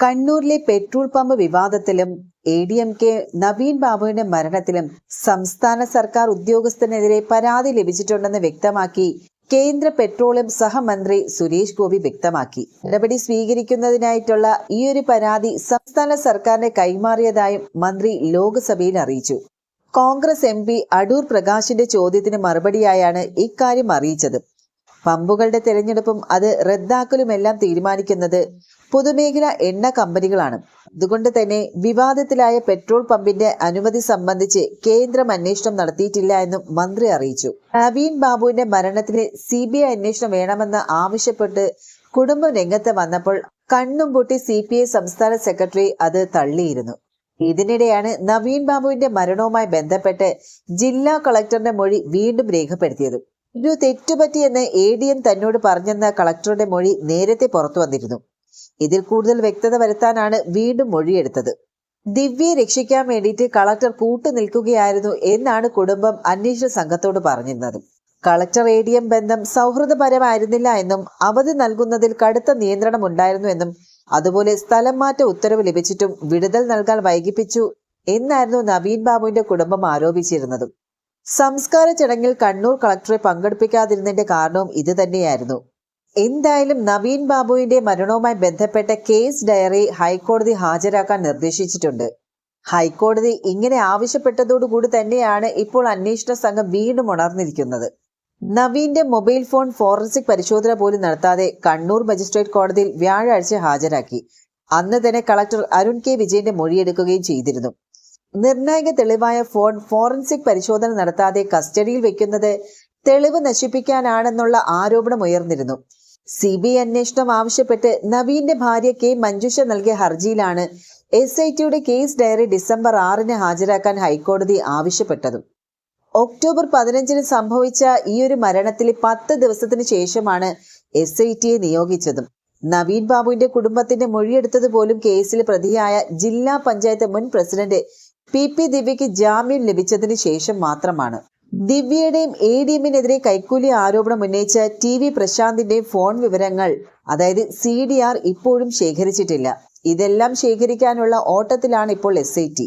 കണ്ണൂരിലെ petrol pump വിവാദത്തിലും A D M K Naveen ബാബുവിന്റെ മരണത്തിലും സംസ്ഥാന സർക്കാർ ഉദ്യോഗസ്ഥനെതിരെ പരാതി ലഭിച്ചിട്ടുണ്ടെന്ന് വ്യക്തമാക്കി കേന്ദ്ര പെട്രോളിയം സഹമന്ത്രി സുരേഷ് ഗോപി വ്യക്തമാക്കി. നടപടി സ്വീകരിക്കുന്നതിനായിട്ടുള്ള ഈയൊരു പരാതി സംസ്ഥാന സർക്കാരിനെ കൈമാറിയതായും മന്ത്രി ലോക്സഭയിൽ അറിയിച്ചു. കോൺഗ്രസ് എം അടൂർ പ്രകാശിന്റെ ചോദ്യത്തിന് മറുപടിയായാണ് ഇക്കാര്യം അറിയിച്ചത്. പമ്പുകളുടെ തെരഞ്ഞെടുപ്പും അത് റദ്ദാക്കലുമെല്ലാം തീരുമാനിക്കുന്നത് പൊതുമേഖലാ എണ്ണ കമ്പനികളാണ്. അതുകൊണ്ട് തന്നെ വിവാദത്തിലായ പെട്രോൾ പമ്പിന്റെ അനുമതി സംബന്ധിച്ച് കേന്ദ്രം അന്വേഷണം നടത്തിയിട്ടില്ല എന്നും മന്ത്രി അറിയിച്ചു. നവീൻ ബാബുവിന്റെ മരണത്തിന് സി ബി ഐ അന്വേഷണം വേണമെന്ന് ആവശ്യപ്പെട്ട് കുടുംബം രംഗത്ത് വന്നപ്പോൾ കണ്ണും പൂട്ടി സി പി ഐ സംസ്ഥാന സെക്രട്ടറി അത് തള്ളിയിരുന്നു. ഇതിനിടെയാണ് നവീൻ ബാബുവിന്റെ മരണവുമായി ബന്ധപ്പെട്ട് ജില്ലാ കളക്ടറുടെ മൊഴി വീണ്ടും രേഖപ്പെടുത്തിയത്. ഒരു തെറ്റുപറ്റിയെന്ന് എ ഡി എം തന്നോട് പറഞ്ഞെന്ന കളക്ടറുടെ മൊഴി നേരത്തെ പുറത്തു വന്നിരുന്നു. ഇതിൽ കൂടുതൽ വ്യക്തത വരുത്താനാണ് വീണ്ടും മൊഴിയെടുത്തത്. ദിവ്യയെ രക്ഷിക്കാൻ വേണ്ടിയിട്ട് കളക്ടർ കൂട്ടു നിൽക്കുകയായിരുന്നു എന്നാണ് കുടുംബം അന്വേഷണ സംഘത്തോട് പറഞ്ഞിരുന്നത്. കളക്ടർ എ ഡി എം ബന്ധം സൗഹൃദപരമായിരുന്നില്ല എന്നും അവധി നൽകുന്നതിൽ കടുത്ത നിയന്ത്രണം ഉണ്ടായിരുന്നു എന്നും അതുപോലെ സ്ഥലം മാറ്റ ഉത്തരവ് ലഭിച്ചിട്ടും വിടുതൽ നൽകാൻ വൈകിപ്പിച്ചു എന്നായിരുന്നു നവീൻ ബാബുവിന്റെ കുടുംബം ആരോപിച്ചിരുന്നത്. സംസ്കാര ചടങ്ങിൽ കണ്ണൂർ കളക്ടറെ പങ്കെടുപ്പിക്കാതിരുന്നതിന്റെ കാരണവും ഇത് തന്നെയായിരുന്നു. എന്തായാലും നവീൻ ബാബുവിന്റെ മരണവുമായി ബന്ധപ്പെട്ട കേസ് ഡയറി ഹൈക്കോടതി ഹാജരാക്കാൻ നിർദ്ദേശിച്ചിട്ടുണ്ട്. ഹൈക്കോടതി ഇങ്ങനെ ആവശ്യപ്പെട്ടതോടുകൂടി തന്നെയാണ് ഇപ്പോൾ അന്വേഷണ സംഘം വീണ്ടും ഉണർന്നിരിക്കുന്നത്. നവീന്റെ മൊബൈൽ ഫോൺ ഫോറൻസിക് പരിശോധന പോലും നടത്താതെ കണ്ണൂർ മജിസ്ട്രേറ്റ് കോടതിയിൽ വ്യാഴാഴ്ച ഹാജരാക്കി. അന്ന് തന്നെ കളക്ടർ അരുൺ കെ വിജയന്റെ മൊഴിയെടുക്കുകയും ചെയ്തിരുന്നു. നിർണായക തെളിവായ ഫോൺ ഫോറൻസിക് പരിശോധന നടത്താതെ കസ്റ്റഡിയിൽ വെക്കുന്നത് തെളിവ് നശിപ്പിക്കാനാണെന്നുള്ള ആരോപണം ഉയർന്നിരുന്നു. സി ബി ഐ അന്വേഷണം ആവശ്യപ്പെട്ട് നവീന്റെ ഭാര്യ കെ മഞ്ജുഷ നൽകിയ ഹർജിയിലാണ് എസ് ഐ ടിയുടെ കേസ് ഡയറി ഡിസംബർ ആറിന് ഹാജരാക്കാൻ ഹൈക്കോടതി ആവശ്യപ്പെട്ടതും. ഒക്ടോബർ പതിനഞ്ചിന് സംഭവിച്ച ഈ ഒരു മരണത്തിൽ പത്ത് ദിവസത്തിന് ശേഷമാണ് എസ് ഐ ടിയെ നിയോഗിച്ചതും. നവീൻ ബാബുവിന്റെ കുടുംബത്തിന്റെ മൊഴിയെടുത്തത് പോലും കേസിൽ പ്രതിയായ ജില്ലാ പഞ്ചായത്ത് മുൻ പ്രസിഡന്റ് പി പി ദിവ്യയ്ക്ക് ജാമ്യം ലഭിച്ചതിന് ശേഷം മാത്രമാണ്. ദിവ്യയുടെയും എ ഡി എമ്മിനെതിരെ കൈക്കൂലി ആരോപണം ഉന്നയിച്ച ടി വി പ്രശാന്തിന്റെ ഫോൺ വിവരങ്ങൾ അതായത് സി ഡി ആർ ഇപ്പോഴും ശേഖരിച്ചിട്ടില്ല. ഇതെല്ലാം ശേഖരിക്കാനുള്ള ഓട്ടത്തിലാണ് ഇപ്പോൾ എസ് ഐ ടി.